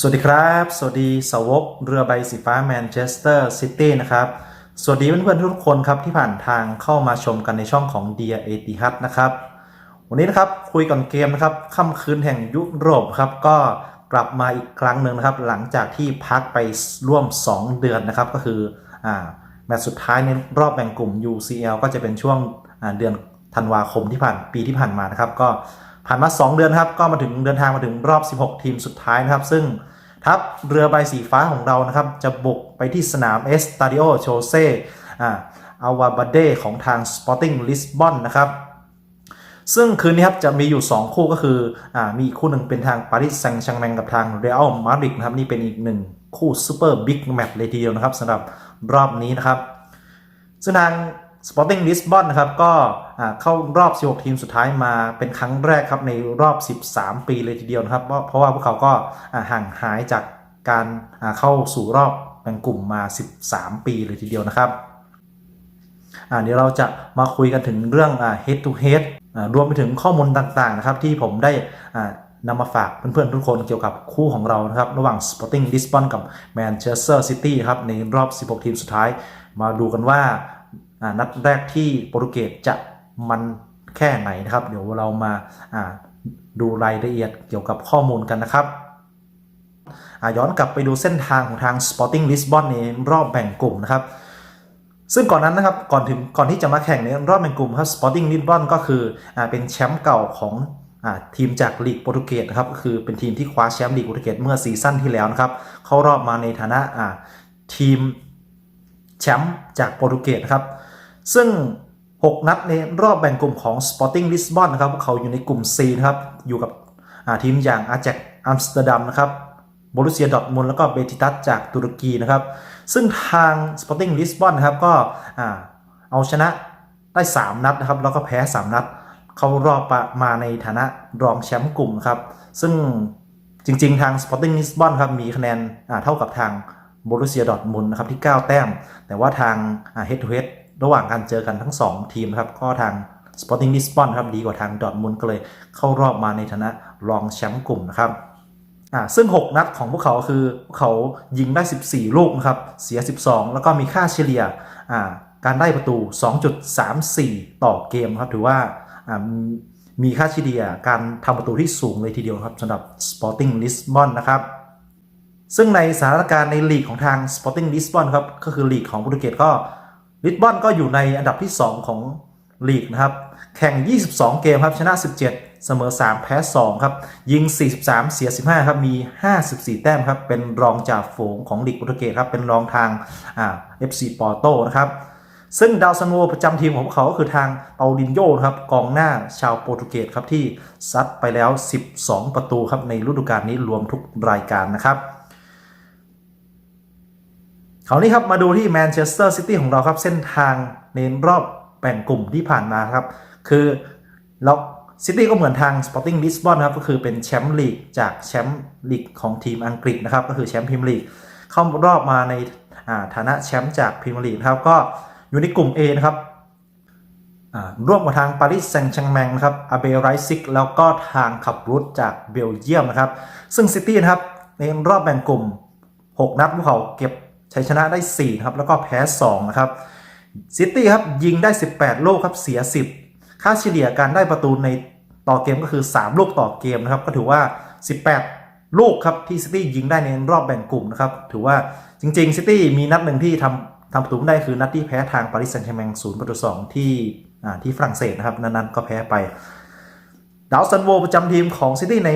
สวัสดีครับ สวัสดีสาวกเรือใบสีฟ้าแมนเชสเตอร์ซิตี้นะครับ สวัสดีเพื่อนๆทุกคนครับที่ผ่านทางเข้ามาชมกันในช่องของ d ดียเอติฮันะครับ วันนี้นะครับคุยก่อนเกมนะครับค่ำคืนแห่งยุโรปครับก็กลับมาอีกครั้งหนึ่งนะครับ หลังจากที่พักไปร่วม 2 เดือนนะครับ ก็คืออ่าแมตช์สุดท้ายในรอบแบ่งกลุ่ม UCL ก็จะเป็นช่วงเดือนธันวาคมที่ผ่านปีที่ผ่านมานะครับ ก็ผ่านมา 2 เดือนครับก็มาถึงเดินทางมาถึงรอบ 16 ทีมสุดท้ายนะครับ ซึ่ง ทัพเรือใบสีฟ้าของเรานะครับ จะบุกไปที่สนามเอสตาดิโอโชเซอาอาวาบาเดของทาง Sporting Lisbon นะครับซึ่งคืนนี้ครับจะมีอยู่ 2 คู่ก็คืออมีอีกคู่หนึ่งเป็นทางปารีสแซงต์แชงแมงกับทางเรอัลมาดริดนะครับนี่เป็นอีกหนึ่งคู่ซูเปอร์บิ๊กแมตช์เลยทีเดียวนะครับสำหรับรอบนี้นะครับซึ่งทาง Sporting Lisbon นนะครับก็เข้ารอบ 16 ทีมสุดท้ายมาเป็นครั้งแรกครับในรอบ 13 ปีเลยทีเดียวนะครับ เพราะว่าพวกเขาก็ห่างหายจากการเข้าสู่รอบแบ่งกลุ่มมา 13 ปีเลยทีเดียวนะครับเดี๋ยวเราจะมาคุยกันถึงเรื่อง head to head รวมไปถึงข้อมูลต่างๆนะครับที่ผมได้นำมาฝากเพื่อนๆทุกคนเกี่ยวกับคู่ของเรานะครับ ระหว่าง Sporting Lisbon กับ Manchester City ครับในรอบ 16 ทีมสุดท้าย มาดูกันว่า นัดแรกที่โปรตุเกสจะมันแค่ไหนนะครับ เดี๋ยวเรามาดูรายละเอียดเกี่ยวกับข้อมูลกันนะครับย้อนกลับไปดูเส้นทางของทาง Sporting Lisbon ในรอบแบ่งกลุ่มนะครับ ซึ่งก่อนนั้นนะครับก่อนถึงก่อนที่จะมาแข่งในรอบแบ่งกลุ่มครับ Sporting Lisbon ก็คืออเป็นแชมป์เก่าของอทีมจากลีกโปรตุเกสนะครับก็คือเป็นทีมที่คว้าแชมป์ลีกโปรตุเกสเมื่อซีซั่นที่แล้วนะครับ เข้ารอบมาในฐานะทีมแชมป์จากโปรตุเกสครับ ซึ่ง 6 นัดในรอบแบ่งกลุ่มของ Sporting Lisbon นะครับพวกเขาอยู่ในกลุ่ม C นะครับอยู่กับทีมอย่างอาแจกอัมสเตอร์ดัมนะครับบรุเซียดอร์ทมุนแล้วก็เบติตัสจากตุรกีนะครับ ซึ่งทาง Sporting Lisbon นะครับก็เอาชนะได้ 3 นัดนะครับ แล้วก็แพ้ 3 นัด เข้ารอบมาในฐานะรองแชมป์กลุ่มครับ ซึ่งจริงๆ ทาง Sporting Lisbon ครับมีคะแนนเท่ากับทางบรุเซียดอร์ทมุนนะครับที่ 9 แต้ม แต่ว่าทางอ่า head to head ระหว่างการเจอกันทั้ง 2 ทีมครับก็ทาง Sporting Lisbon ครับดีกว่าทางดอทมุนก็เลยเข้ารอบมาในฐานะรองแชมป์กลุ่มนะครับอ่าซึ่ง 6 นัดของพวกเขาคือพวกเขายิงได้ 14 ลูกนะครับเสีย 12 แล้วก็มีค่าเฉลี่ยอ่าการได้ประตู 2.34 ต่อเกมครับถือว่าอ่ามีมีค่าเฉลี่ยการทำประตูที่สูงเลยทีเดียวครับสำหรับ Sporting Lisbon นะครับซึ่งในสถานการณ์ในลีกของทาง Sporting Lisbon ครับก็คือลีกของโปรตุเกสก็ ลิสบอนก็อยู่ในอันดับที่ 2 ของลีกนะครับ แข่ง 22 เกมครับ ชนะ 17 เสมอ 3 แพ้ 2 ครับ ยิง 43 เสีย 15 ครับ มี 54 แต้มครับ เป็นรองจากฝูงของลีกโปรตุเกสครับ เป็นรองทางอ่า FC ปอร์โตนะครับ ซึ่งดาวซันโวประจำทีมของพวกเขาก็คือทางเปาลินโยนครับ กองหน้าชาวโปรตุเกสครับที่ซัดไปแล้ว 12 ประตูครับในฤดูกาลนี้รวมทุกรายการนะครับ คราวนี้ครับมาดูที่แมนเชสเตอร์ซิตี้ของเราครับเส้นทางในรอบแบ่งกลุ่มที่ผ่านมาครับ คือเราซิตี้ก็เหมือนทาง Sporting Lisbon ครับก็คือเป็นแชมป์ลีกจากแชมป์ลีกของทีมอังกฤษนะครับก็คือแชมป์พรีเมียร์ลีกเข้ารอบมาในฐานะแชมป์จากพรีเมียร์ลีกครับก็อยู่ในกลุ่ม A นะครับร่วมกับทางปารีสแซงต์แชงแมงนะครับอาเบไรซิกแล้วก็ทางขับรุดจากเบลเยียมนะครับ ซึ่งซิตี้นะครับในรอบแบ่งกลุ่ม 6 นัดพวกเขาเก็บ ชัยชนะได้4ครับแล้วก็แพ้2นะครับซิตี้ครับยิงได้ 18 ลูกครับเสีย 10 ค่าเฉลี่ยการได้ประตูในต่อเกมก็คือ 3 ลูกต่อเกมนะครับก็ถือว่า 18 ลูกครับที่ซิตี้ยิงได้ในรอบแบ่งกลุ่มนะครับถือว่าจริงๆซิตี้มีนัดหนึ่งที่ทำทำประตูไได้คือนัดที่แพ้ทางปารีสแซงต์แชร์แมงศูนย์ประตูสองที่ที่ฝรั่งเศสนะครับนั้นๆก็แพ้ไปดาวซันโวประจำทีมของซิตี้ใน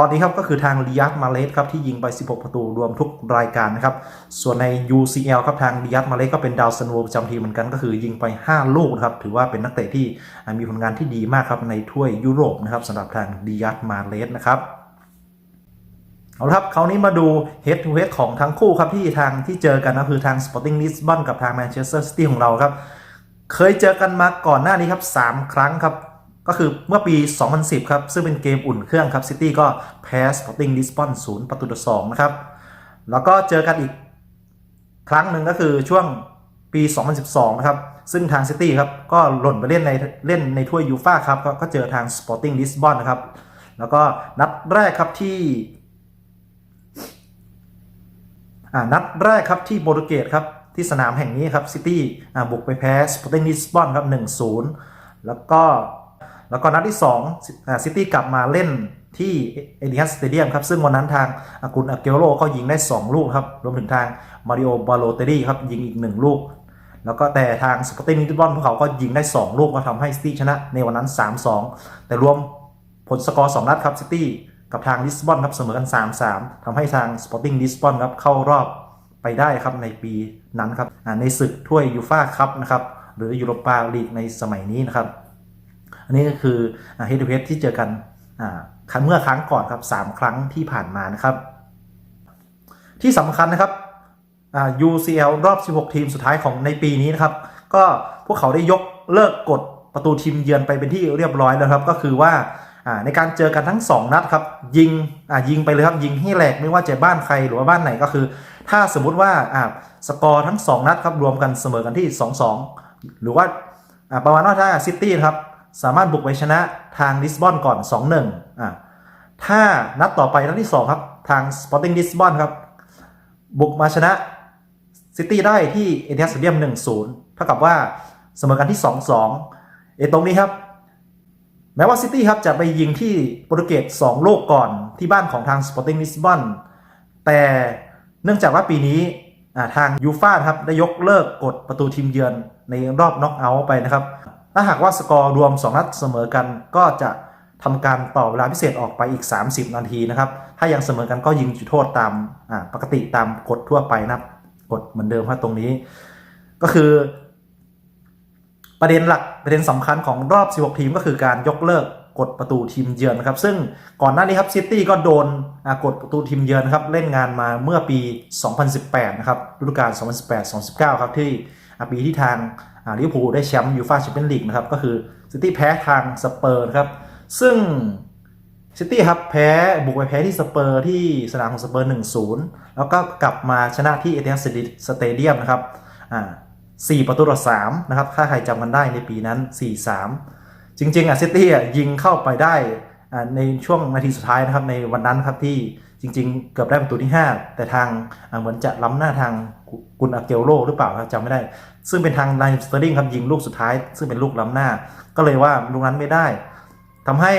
ตอนนี้ครับก็คือทางลิยัตมาเลสครับที่ยิงไป 16 ประตูรวมทุกรายการนะครับ ส่วนใน UCL ครับทางลิยัตมาเลสก็เป็นดาวซันโวประจำทีมเหมือนกันก็คือยิงไป 5 ลูกนะครับถือว่าเป็นนักเตะที่มีผลงานที่ดีมากครับในถ้วยยุโรปนะครับสำหรับทางลิยัตมาเลสนะครับเอาละครับคราวนี้มาดู head to head ของทั้งคู่ครับที่ทางที่เจอกันนะคือทาง Sporting Lisbon กับทาง Manchester City ของเราครับ เคยเจอกันมาก่อนหน้านี้ครับ 3 ครั้งครับ ก็คือเมื่อปี 2010 ครับ ซึ่งเป็นเกมอุ่นเครื่องครับซิตี้ก็แพ้ Sporting Lisbon 0ประตูต่อ2นะครับ แล้วก็เจอกันอีกครั้งหนึ่งก็คือช่วงปี 2012 นะครับ ซึ่งทางซิตี้ครับก็หล่นไปเล่นในเล่นในถ้วยยูฟ่าครับก็ก็เจอทาง Sporting Lisbon นนะครับ แล้วก็นัดแรกครับที่นัดแรกครับที่โปรตุเกสครับที่สนามแห่งนี้ครับซิตี้บุกไปแพ้สปอร์ติ้งลิสบอนครับ1-0 แล้วก็ แล้วก็นัดที่2อ่าซิตี้กลับมาเล่นที่เอเดิฮัสสเตเดียมครับ ซึ่งวันนั้นทางอากุนอาเกโรก็ยิงได้ 2 ลูกครับ รวมถึงทางมาริโอบาโลเตรีครับยิงอีก 1 ลูก แล้วก็แต่ทางสปอร์ติ้งลิสบอนพวกเขาก็ยิงได้ 2 ลูกก็ทำให้ซิตี้ชนะในวันนั้น 3-2 แต่รวมผลสกอร์ 2 นัดครับซิตี้กับทางลิสบอนครับเสมอกัน 3-3ทำให้ทางสปอร์ติ้งลิสบอนครับเข้ารอบไปได้ครับในปีนั้นครับในศึกถ้วยยูฟ่าคัพนะครับหรือยูโรปาลีกในสมัยนี้นะครับ อันนี้ก็คือเฮด o ูเ d ที่เจอกันครั้งเมื่อครั้งก่อนครับ 3 ครั้งที่ผ่านมานะครับ ที่สำคัญนะครับ UCL รอบ 16 ทีมสุดท้ายของในปีนี้นะครับ ก็พวกเขาได้ยกเลิกกฎประตูทีมเยือนไปเป็นที่เรียบร้อยแล้วครับ ก็คือว่าในการเจอกันทั้ง 2 นัดครับ ยิงยิงไปเลยครับยิงให้แหลกไม่ว่าจะบ้านใครหรือว่าบ้านไหนก็คือ ถ้าสมมุติว่าสกอร์ทั้ง 2 นัดครับรวมกันเสมอกันที่ 2-2 หรือว่าประมาณว่าถ้าซิตี้ครับ สามารถบุกไปชนะทางลิสบอนก่อน 2-1อ่าถ้านัดต่อไปนัดที่ 2 ครับ ทาง Sporting Lisbon ครับ บุกมาชนะซิตี้ได้ที่เอเทียสเดียม1-0เท่ากับว่าเสมอกันที่ 2-2เอตรงนี้ครับ แม้ว่าซิตี้ครับจะไปยิงที่โปรตุเกส2ลูกก่อนที่บ้านของทาง Sporting Lisbon แต่เนื่องจากว่าปีนี้ทางยูฟ่าครับได้ยกเลิกกฎประตูทีมเยือนในรอบน็อกเอาท์ไปนะครับ ถ้าหากว่าสกอร์รวม 2 นัดเสมอกันก็จะทำการต่อเวลาพิเศษออกไปอีก 30 นาทีนะครับ ถ้ายังเสมอกันก็ยิงจุดโทษตามปกติตามกฎทั่วไปนะกฎเหมือนเดิมครับตรงนี้ ก็คือ ประเด็นหลักประเด็นสำคัญของรอบ 16 ทีมก็คือการยกเลิกกฎประตูทีมเยือนนะครับ ซึ่งก่อนหน้านี้ครับซิตี้ก็โดนกฎประตูทีมเยือนนะครับเล่นงานมาเมื่อปี 2018 นะครับฤดูกาล 2018-2019 ครับที่ ปีที่ทางลิเวอร์พูลได้แชมป์ยูฟ่าแชมเปี้ยนลีกนะครับก็คือซิตี้แพ้ทางสเปอร์นะครับซึ่งซิตี้ครับแพ้บุกไปแพ้ที่สเปอร์ที่สนามของสเปอร์ 1-0 แล้วก็กลับมาชนะที่เอเธนสเตเดียมนะครับอ่า4ประตูต่อ3นะครับถ้าใครจำกันได้ในปีนั้น 4-3 จริงๆอะซิตี้อะยิงเข้าไปได้ ในช่วงนาทีสุดท้ายนะครับในวันนั้นครับที่จริง ๆ เกือบได้ประตูที่ 5 แต่ทางเหมือนจะล้ำหน้าทางกุนอาเกลโรหรือเปล่าครับจำไม่ได้ ซึ่งเป็นทางไลน์สเตอร์ลิงครับยิงลูกสุดท้าย ซึ่งเป็นลูกล้ำหน้า ก็เลยว่าลูกนั้นไม่ได้ทำให้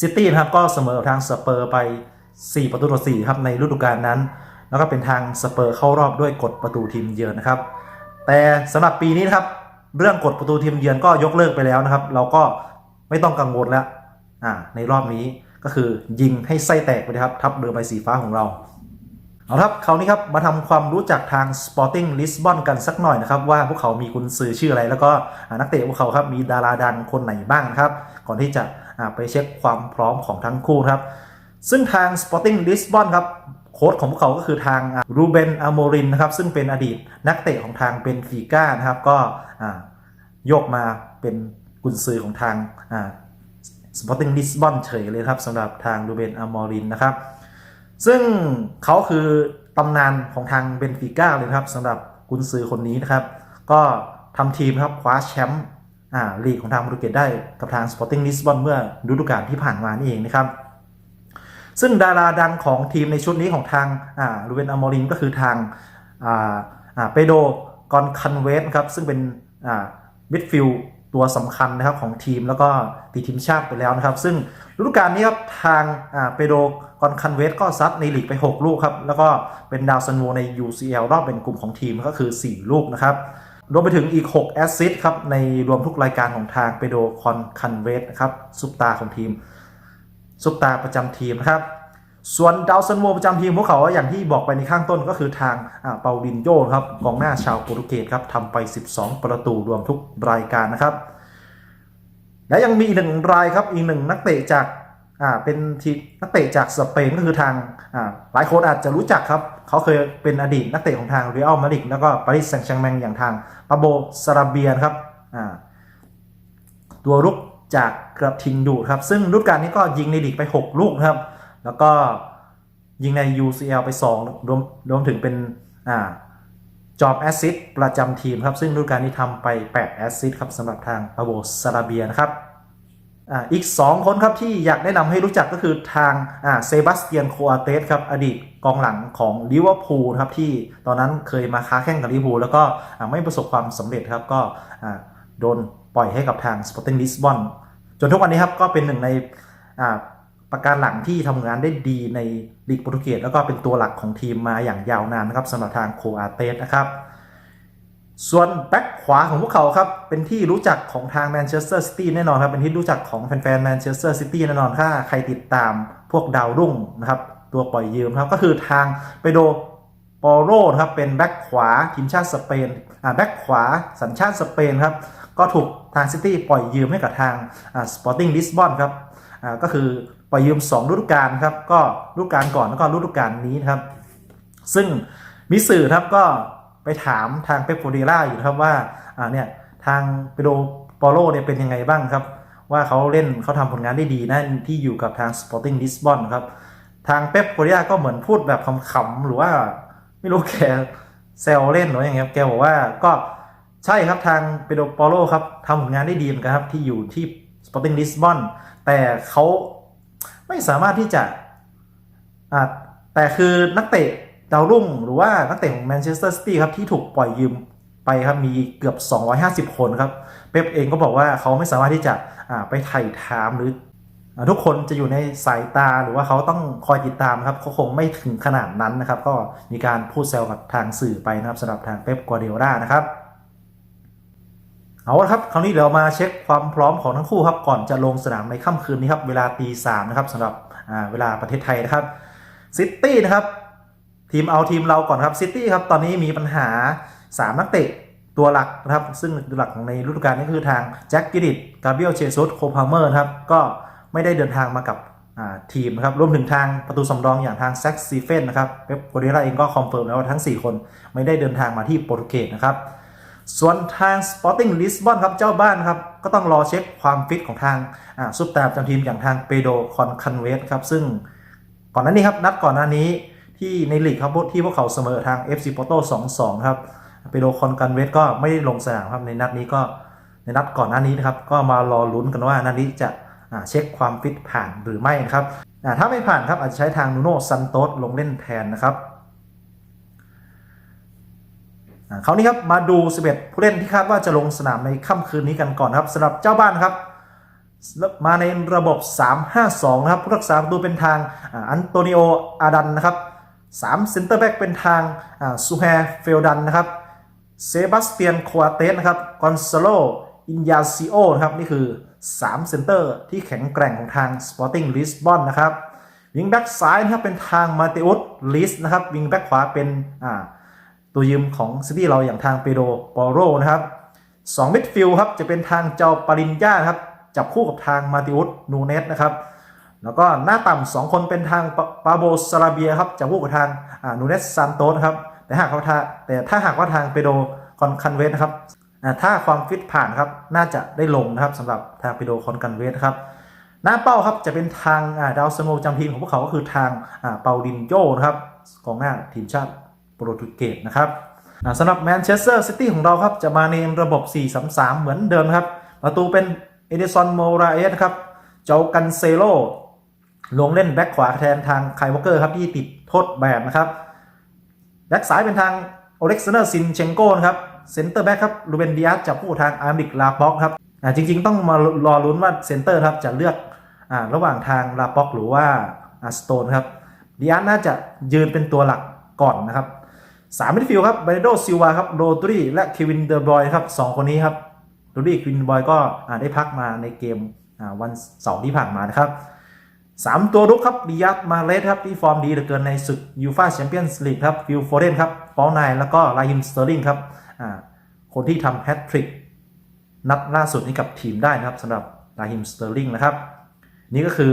ซิตี้นะครับก็เสมอทางสเปอร์ไป 4 ประตูต่อ4ครับในฤดูกาลนั้น แล้วก็เป็นทางสเปอร์เข้ารอบด้วยกฎประตูทีมเยือนนะครับ แต่สำหรับปีนี้นะครับเรื่องกฎประตูทีมเยือนก็ยกเลิกไปแล้วนะครับ เราก็ไม่ต้องกังวลแล้ว ในรอบนี้ก็คือยิงให้ไส้แตกไปเลยครับ ทับเรือใบสีฟ้าของเรา เอาละครับคราวนี้ครับ มาทำความรู้จักทาง Sporting Lisbon กันสักหน่อยนะครับ ว่าพวกเขามีกุนซือชื่ออะไร แล้วก็นักเตะพวกเขาครับมีดาราดังคนไหนบ้างครับ ก่อนที่จะไปเช็คความพร้อมของทั้งคู่ครับ ซึ่งทาง Sporting Lisbon ครับโค้ชของพวกเขาก็คือทางรูเบนอโมรินนะครับซึ่งเป็นอดีตนักเตะของทางเบนฟิก้านะครับก็โยกมาเป็นกุนซือของทาง อ่า Sporting Lisbon เฉยเลยครับสำหรับทางรูเบนอโมอรินนะครับ ซึ่งเขาคือตำนานของทางเบนฟิก้าเลยครับสำหรับกุนซือคนนี้นะครับ ก็ทำทีมครับคว้าแชมป์ลีกของทางโปรตุเกสได้กับทาง Sporting Lisbon เมื่อฤดูกาลที่ผ่านมานี่เองนะครับ ซึ่งดาราดังของทีมในชุดนี้ของทางลูเวนอมอรินก็คือทางเปโดกอนคันเวสครับซึ่งเป็นมิดฟิลด์ ตัวสำคัญนะครับของทีมแล้วก็ติดทีมชาติไปแล้วนะครับ ซึ่งฤดูกาลนี้ครับทางอ่าเปโดกอนคันเวสก็ซัดในลีกไป 6 ลูกครับ แล้วก็เป็นดาวซันโวใน UCL รอบเป็นกลุ่มของทีมก็คือ 4 ลูกนะครับ รวมไปถึงอีก 6 แอสซิสต์ครับ ในรวมทุกรายการของทางเปโดคอนคันเวสครับซุปตาของทีมซุปตาประจำทีมนะครับ ส่วนดาวซันโวประจำทีมพวกเขาอย่างที่บอกไปในข้างต้นก็คือทางเปาลินโยครับกองหน้าชาวโปรตุเกสครับทำไป 12 ประตูรวมทุกรายการนะครับ และยังมีอีกหนึ่งรายครับอีกหนึ่งนักเตะจากอ่าเป็นทีนักเตะจากสเปนก็คือทางอ่าหลายคนอาจจะรู้จักครับ เขาเคยเป็นอดีตนักเตะของทางเรอัลมาดริดแล้วก็ปารีสแซงต์แชร์แมงอย่างทางปาโบซาราเบียนครับอ่าตัวรุกจากกระทิงดูดครับ ซึ่งฤดูกาลนี้ก็ยิงในลีกไป 6 ลูกครับ แล้วก็ยิงใน UCL ไป 2 รวมรวมถึงเป็นอ่าจอบแอสซิสประจำทีมครับ ซึ่งฤดูกาลนี้ทำไป 8 แอสซิสครับสำหรับทางปาโบซาราเบียนะครับอีก 2 คนครับที่อยากแนะนำให้รู้จักก็คือทางเซบาสเตียนโคอาเตสครับอดีตกองหลังของลิเวอร์พูลครับที่ตอนนั้นเคยมาค้าแข่งกับลิเวอร์พูลแล้วก็ไม่ประสบความสำเร็จครับก็โดนปล่อยให้กับทางสปอร์ติ้งลิสบอนจนทุกวันนี้ครับก็เป็นหนึ่งใน ประการหลังที่ทำงานได้ดีในลีกโปรตุเกสแล้วก็เป็นตัวหลักของทีมมาอย่างยาวนานนะครับสำหรับทางโคอาเตสนะครับ ส่วนแบ็คขวาของพวกเขาครับเป็นที่รู้จักของทางแมนเชสเตอร์ซิตี้แน่นอนครับเป็นที่รู้จักของแฟนๆแมนเชสเตอร์ซิตี้แน่นอนถ้าใครติดตามพวกดาวรุ่งนะครับตัวปล่อยยืมครับก็คือทางเปโดปอโรครับเป็นแบ็คขวาทีมชาติสเปนอ่าแบ็คขวาสัญชาติสเปนครับก็ถูกทางซิตี้ปล่อยยืมให้กับทางอ่าสปอร์ติ้งลิสบอนครับอ่าก็คือ ปยืม2ฤดูกาลครับก็ฤดูกาลก่อนแล้วก็ฤดูกาลนี้นะครับ ซึ่งมีสื่อครับก็ไปถามทางเปปโกเดล่าอยู่ครับว่าอ่าเนี่ยทางเปโดปอโลเนี่ยเป็นยังไงบ้างครับ ว่าเขาเล่นเขาทำผลงานได้ดีนะที่อยู่กับทาง Sporting Lisbon ครับทางเป๊ปโกเดล่าก็เหมือนพูดแบบขำๆหรือว่าไม่รู้แกแซวเล่นหรือยังไงครับแกบอกว่าก็ใช่ครับทางเปโดปอโลครับทำผลงานได้ดีเหมือนกันครับที่อยู่ที่ Sporting Lisbon แต่เขา ไม่สามารถที่จะอ่าแต่คือนักเตะดาวรุ่งหรือว่านักเตะของแมนเชสเตอร์ซิตี้ครับที่ถูกปล่อยยืมไปครับมีเกือบ 250 คนครับ เป๊ปเองก็บอกว่าเขาไม่สามารถที่จะไปไถ่ถามหรืออทุกคนจะอยู่ในสายตาหรือว่าเขาต้องคอยติดตามครับเขาคงไม่ถึงขนาดนั้นนะครับ ก็มีการพูดแซวกับทางสื่อไปนะครับสำหรับทางเป๊ปกัวเดล่านะครับ เอาละครับ คราวนี้เดี๋ยวมาเช็คความพร้อมของทั้งคู่ครับก่อนจะลงสนามในค่ำคืนนี้ครับเวลาตีสามนะครับสำหรับเวลาประเทศไทยนะครับซิตี้นะครับทีมเอาทีมเราก่อนครับซิตี้ครับตอนนี้มีปัญหา 3 นักเตะตัวหลักนะครับ ซึ่งหลักของในฤดูกาลนี้คือทางแจ็คกิดิตกาเบรียลเชซุสโคพาเมอร์ครับก็ไม่ได้เดินทางมากับทีมนะครับรวมถึงทางประตูสำรองอย่างทางแซ็กซีเฟนนะครับเป๊ปโกเดล่าเองก็คอนเฟิร์มแล้วว่าทั้ง 4 คนไม่ได้เดินทางมาที่โปรตุเกสนะครับ ส่วนทาง Sporting Lisbon ครับเจ้าบ้านครับก็ต้องรอเช็คความฟิตของทางซุปตาประจำทีมอย่างทางเปโดคอนคันเวสครับซึ่งก่อนหน้านี้ครับนัดก่อนหน้านี้ที่ในลีกครับที่พวกเขาเสมอทาง FC Porto 2-2 ครับเปโดคอนคันเวสก็ไม่ได้ลงสนามครับในนัดนี้ก็ในนัดก่อนหน้านี้นะครับก็มารอลุ้นกันว่านัดนี้จะเช็คความฟิตผ่านหรือไม่นะครับถ้าไม่ผ่านครับอาจจะใช้ทางนูโน่ซันโตสลงเล่นแทนนะครับ อ่า คราวนี้ครับมาดู 11 ผู้เล่นที่คาดว่าจะลงสนามในค่ำคืนนี้กันก่อนครับสำหรับเจ้าบ้านครับ มาในระบบ 3-5-2 นะครับ ผู้รักษาประตูเป็นทางอันโตนิโอ อาดันนะครับ3เซนเตอร์แบ็กเป็นทางซูแฮเฟลดันนะครับเซบาสเตียนโคอาเตสนะครับกอนซาโลอินยาซิโอนะครับนี่คือ 3 เซนเตอร์ที่แข็งแกร่งของทาง Sporting Lisbon นะครับวิงแบ็กซ้ายนะครับเป็นทางมาเตอุสลิสนะครับวิงแบ็กขวาเป็นอ่า ตัวยืมของซิตี้เราอย่างทางเปโดปอโรนะครับ2มิดฟิลด์ครับจะเป็นทางเจ้าปารินญาครับจับคู่กับทางมาติอุสนูเนสนะครับแล้วก็หน้าต่ำสองคนเป็นทางปาโบซาราเบียครับจับคู่กับทางนูเนสซานโตสครับแต่หากว่าถ้าแต่ถ้าหากว่าทางเปโดคอนคันเวสนะครับถ้าความฟิตผ่านครับน่าจะได้ลงนะครับสำหรับทางเปโดคอนคันเวสครับหน้าเป้าครับจะเป็นทางดาวซันโวจำทีมของพวกเขาก็คือทางเปาลินโยนะครับกองหน้าทีมชาติ โปรตุเกสนะครับสำหรับแมนเชสเตอร์ซิตี้ของเราครับ จะมาในระบบ 4-3-3 เหมือนเดิมครับ ประตูเป็นเอเดซอนโมราเอสครับ เจ้ากันเซโล ลงเล่นแบ็คขวาแทนทางไคลวอเกอร์ครับที่ติดโทษแบบนะครับ แบ็คซ้ายเป็นทางโอเล็กซานเดอร์ซินเชงโกนะครับ เซนเตอร์แบ็คครับลูเบนดิอาสจับคู่ทางอาร์มิกลาบ็อกครับจริงๆ ต้องมารอลุ้นว่าเซนเตอร์ครับจะเลือกอระหว่างทางลาป็อกหรือว่าอาสโตนครับดิอาร์น่าจะยืนเป็นตัวหลักก่อนนะครับ สามมิดฟิลด์ครับเบรโดซิลวาครับโรดรีและเควินเดอร์บอยครับสองคนนี้ครับโรดรีเควินเดอร์บอยก็ได้พักมาในเกมวันเสาร์ที่ผ่านมานะครับสามตัวรุกครับดิอาร์มาเลสครับที่ฟอร์มดีเหลือเกินในศึกยูฟาแชมเปี้ยนส์ลีกครับฟิลโฟเดนครับปอลไนแล้วก็ลาฮิมสเตอร์ลิงครับคนที่ทำแฮตทริกนัดล่าสุดนี้กับทีมได้นะครับสำหรับลาฮิมสเตอร์ลิงนะครับ นี่ก็คือ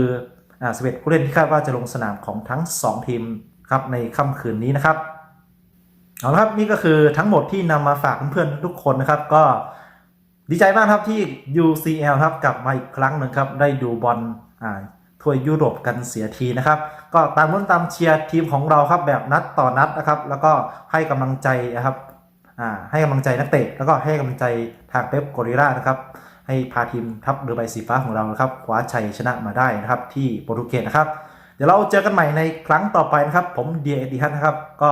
อ่าสเวตผู้เล่นที่คาดว่าจะลงสนามของทั้ง 2 ทีมครับในค่ำคืนนี้นะครับ เอาละครับนี่ก็คือทั้งหมดที่นำมาฝากเพื่อนๆทุกคนนะครับ ก็ดีใจมากครับที่ UCL ครับกลับมาอีกครั้งหนึ่งครับ ได้ดูบอลอ่าถ้วยยุโรปกันเสียทีนะครับ ก็ตามลุ้นตามเชียร์ทีมของเราครับแบบนัดต่อนัดนะครับ แล้วก็ให้กำลังใจนะครับอ่าให้กำลังใจนักเตะแล้วก็ให้กำลังใจทางเป๊ปโกริล่านะครับให้พาทีมทัพเรือใบสีฟ้าของเรานะครับคว้าชัยชนะมาได้นะครับ ที่โปรตุเกสนะครับ เดี๋ยวเราเจอกันใหม่ในครั้งต่อไปนะครับ ผมเดียเอติฮัทนะครับก็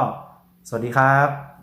สวัสดีครับ